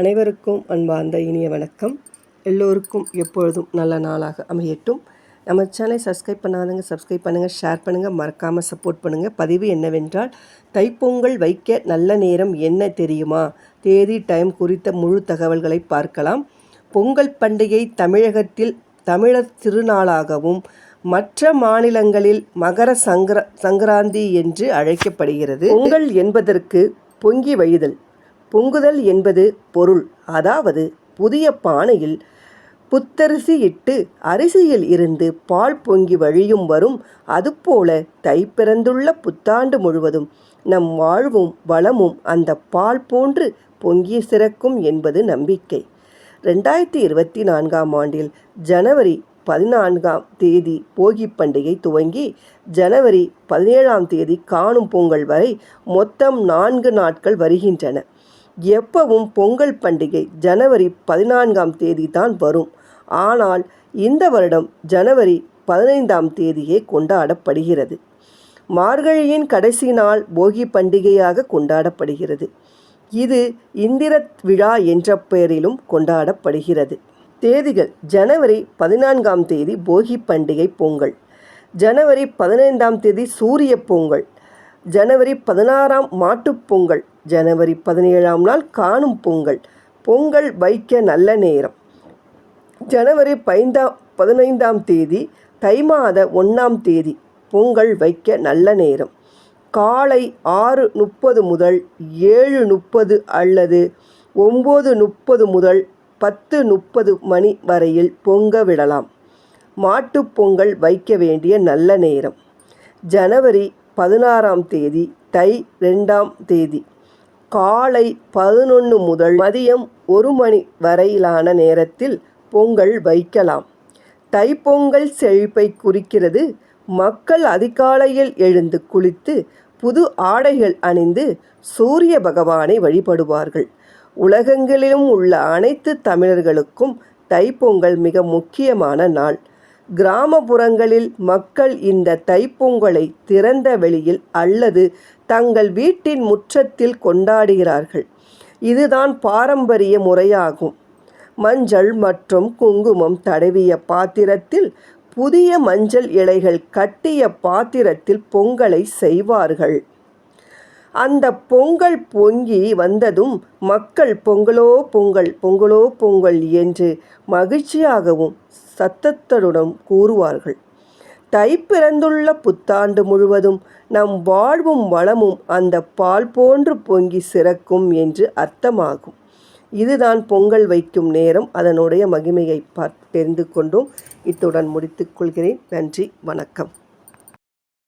அனைவருக்கும் அன்பார்ந்த இனிய வணக்கம். எல்லோருக்கும் எப்பொழுதும் நல்ல நாளாக அமையட்டும். நம்ம சேனலை சப்ஸ்கிரைப் பண்ணாதவங்க சப்ஸ்கிரைப் பண்ணுங்கள் ஷேர் பண்ணுங்கள் மறக்காமல் சப்போர்ட் பண்ணுங்கள் பதிவு என்னவென்றால் தைப்பொங்கல் வைக்க நல்ல நேரம் என்ன தெரியுமா? தேதி டைம் குறித்த முழு தகவல்களை பார்க்கலாம். பொங்கல் பண்டிகை தமிழகத்தில் தமிழர் திருநாளாகவும் மற்ற மாநிலங்களில் மகர சங்கர சங்கராந்தி என்று அழைக்கப்படுகிறது. பொங்கல் என்பதற்கு பொங்கி வழிதல். பொங்குதல் என்பது பொருள். அதாவது புதிய பானையில் புத்தரிசி இட்டு அரிசியில் இருந்து பால் பொங்கி வழியும் வரும் அதுபோல தை பிறந்துள்ள புத்தாண்டு முழுவதும் நம் வாழ்வும் வளமும் அந்த பால் போன்று பொங்கி சிறக்கும் என்பது நம்பிக்கை. ரெண்டாயிரத்தி இருபத்தி நான்காம் ஆண்டில் ஜனவரி பதினான்காம் தேதி போகி பண்டிகை துவங்கி ஜனவரி பதினேழாம் தேதி காணும் பொங்கல் வரை மொத்தம் நான்கு நாட்கள் வருகின்றன. எப்பவும் பொங்கல் பண்டிகை ஜனவரி பதினான்காம் தேதி தான் வரும். ஆனால் இந்த வருடம் ஜனவரி பதினைந்தாம் தேதியே கொண்டாடப்படுகிறது. மார்கழியின் கடைசி நாள் போகி பண்டிகையாக கொண்டாடப்படுகிறது. இது இந்திர விழா என்ற பெயரிலும் கொண்டாடப்படுகிறது. தேதிகள் ஜனவரி பதினான்காம் தேதி போகி பண்டிகை பொங்கல் ஜனவரி பதினைந்தாம் தேதி சூரிய பொங்கல் ஜனவரி பதினாறாம் மாட்டுப்பொங்கல் ஜனவரி பதினேழாம் நாள் காணும் பொங்கல். பொங்கல் வைக்க நல்ல நேரம். ஜனவரி பைந்தாம் பதினைந்தாம் தேதி தை மாத ஒன்றாம் தேதி பொங்கல் வைக்க நல்ல நேரம். காலை ஆறு முப்பது முதல் ஏழு முப்பது அல்லது ஒம்பது முப்பது முதல் பத்து முப்பது மணி வரையில் பொங்க விடலாம். மாட்டுப்பொங்கல் வைக்க வேண்டிய நல்ல நேரம். ஜனவரி பதினாறாம் தேதி தை ரெண்டாம் தேதி காலை பதினொன்று முதல் மதியம் ஒரு மணி வரையிலான நேரத்தில் பொங்கல் வைக்கலாம். தைப்பொங்கல் செழிப்பை குறிக்கிறது. மக்கள் அதிகாலையில் எழுந்து குளித்து புது ஆடைகள் அணிந்து சூரிய பகவானை வழிபடுவார்கள். உலகங்களிலும் உள்ள அனைத்து தமிழர்களுக்கும் தைப்பொங்கல் மிக முக்கியமான நாள். கிராமப்புறங்களில் மக்கள் இந்த தைப்பொங்கலை திறந்த வெளியில் அல்லது தங்கள் வீட்டின் முற்றத்தில் கொண்டாடுகிறார்கள். இதுதான் பாரம்பரிய முறையாகும். மஞ்சள் மற்றும் குங்குமம் தடவிய பாத்திரத்தில் புதிய மஞ்சள் இலைகள் கட்டிய பாத்திரத்தில் பொங்கலை செய்வார்கள். அந்த பொங்கல் பொங்கி வந்ததும் மக்கள் பொங்கலோ பொங்கல் பொங்கலோ பொங்கல் என்று மகிழ்ச்சியாகவும் சத்தத்துடன் கூறுவார்கள். தை பிறந்துள்ள புத்தாண்டு முழுவதும் நம் வாழ்வும் வளமும் அந்த பால் போன்று பொங்கி சிறக்கும் என்று அர்த்தமாகும். இதுதான் பொங்கல் வைக்கும் நேரம். அதனுடைய மகிமையை பார்த்து தெரிந்து கொண்டும். இத்துடன் முடித்துக்கொள்கிறேன் நன்றி. வணக்கம்.